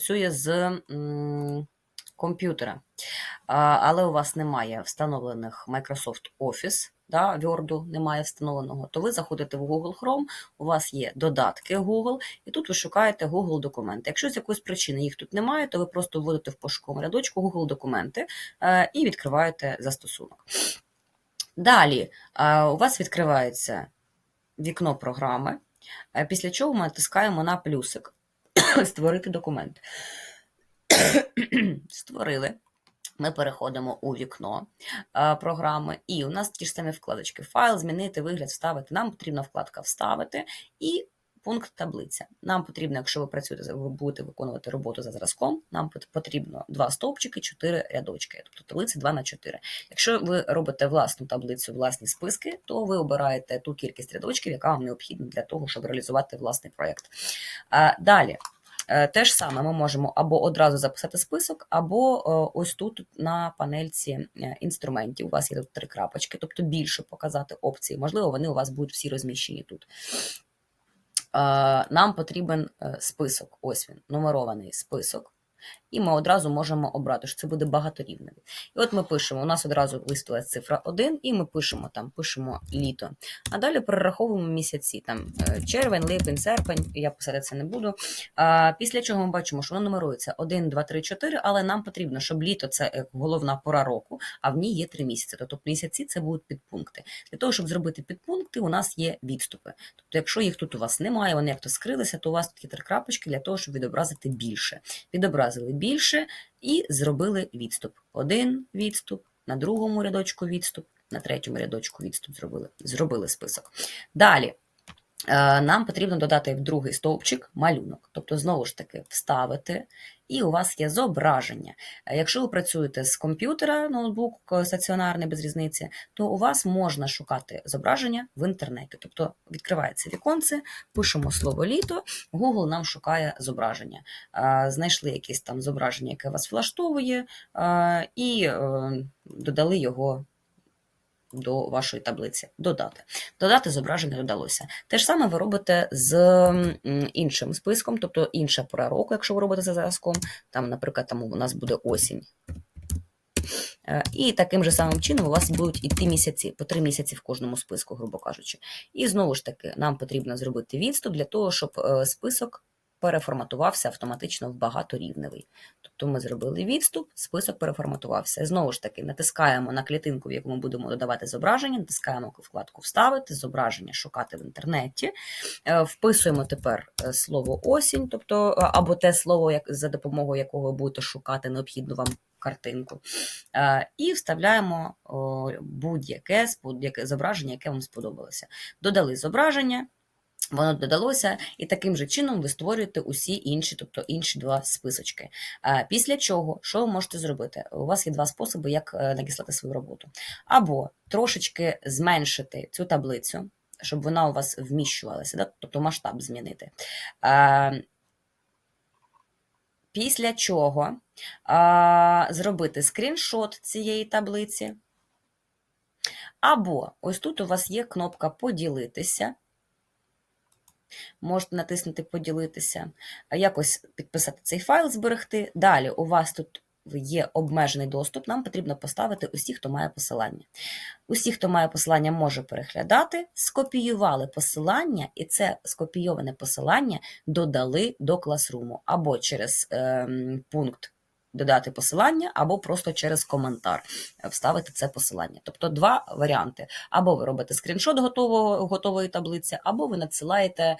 працює з комп'ютера, але у вас немає встановлених Microsoft Office, да, Word немає встановленого, то ви заходите в Google Chrome, у вас є додатки Google, і тут ви шукаєте Google документи. Якщо з якоїсь причини їх тут немає, то ви просто вводите в пошуковому рядочку Google документи е, і відкриваєте застосунок. Далі е, у вас відкривається вікно програми, е, після чого ми натискаємо на плюсик Створити документ. Створили. Ми переходимо у вікно е, програми, і у нас ті ж самі вкладочки: файл, змінити, вигляд, вставити. Нам потрібна вкладка Вставити і пункт таблиця. Нам потрібно, якщо ви працюєте, ви будете виконувати роботу за зразком, нам потрібно два стовпчики, чотири рядочки, тобто таблиці 2 на 4. Якщо ви робите власну таблицю, власні списки, то ви обираєте ту кількість рядочків, яка вам необхідна для того, щоб реалізувати власний проєкт. Далі. Е, Те ж саме ми можемо або одразу записати список, або е, ось тут на панельці е, інструментів. У вас є тут три крапочки, тобто більше показати опції. Можливо, вони у вас будуть всі розміщені тут. Е, Нам потрібен е, список. Ось він, нумерований список. І ми одразу можемо обрати, що це буде багаторівневий. І от ми пишемо: у нас одразу виставилась цифра 1, і ми пишемо там, пишемо літо. А далі перераховуємо місяці. Там е, червень, липень, серпень, я писати це не буду. А, після чого ми бачимо, що воно нумерується 1, 2, 3, 4, але нам потрібно, щоб літо це головна пора року, а в ній є 3 місяці. Тобто місяці це будуть підпункти. Для того, щоб зробити підпункти, у нас є відступи. Тобто, якщо їх тут у вас немає, вони як то скрилися, то у вас тут є три крапочки для того, щоб відобразити більше. Відобразили більше і зробили відступ. Один відступ, на другому рядочку відступ, на третьому рядочку відступ зробили. Зробили список. Далі. Е, Нам потрібно додати в другий стовпчик малюнок, тобто знову ж таки вставити, і у вас є зображення. Е, Якщо ви працюєте з комп'ютера, ноутбук е, стаціонарний без різниці, то у вас можна шукати зображення в інтернеті. Тобто відкривається віконце, пишемо слово літо, Google нам шукає зображення. Знайшли якесь там зображення, яке вас влаштовує, і додали його до вашої таблиці. Додати. Додати зображення додалося. Те ж саме ви робите з іншим списком, тобто інша пора року, якщо ви робите за зразком. Там, наприклад, там у нас буде осінь. Е, І таким же самим чином у вас будуть іти місяці, по три місяці в кожному списку, грубо кажучи. І знову ж таки, нам потрібно зробити відступ для того, щоб е, список переформатувався автоматично в багаторівневий. Тобто ми зробили відступ, список переформатувався. Знову ж таки, натискаємо на клітинку, в яку ми будемо додавати зображення, натискаємо вкладку Вставити, зображення шукати в інтернеті. Е, Вписуємо тепер е, слово осінь, тобто е, або те слово, за допомогою якого ви будете шукати необхідну вам картинку. І вставляємо будь-яке зображення, яке вам сподобалося. Додали зображення. Воно додалося, і таким же чином ви створюєте усі інші, тобто інші два списочки. Після чого, що ви можете зробити? У вас є два способи, як е, надіслати свою роботу. Або трошечки зменшити цю таблицю, щоб вона у вас вміщувалася, да? тобто масштаб змінити. Після чого зробити скріншот цієї таблиці. Або ось тут у вас є кнопка Поділитися. Можете натиснути Поділитися, якось підписати цей файл, зберегти. Далі у вас тут є обмежений доступ, нам потрібно поставити усі, хто має посилання. Усі, хто має посилання, може переглядати, скопіювали посилання, і це скопійоване посилання додали до класруму або через е, пункт додати посилання, або просто через коментар вставити це посилання. Тобто два варіанти. Або ви робите скріншот готового, готової таблиці, або ви надсилаєте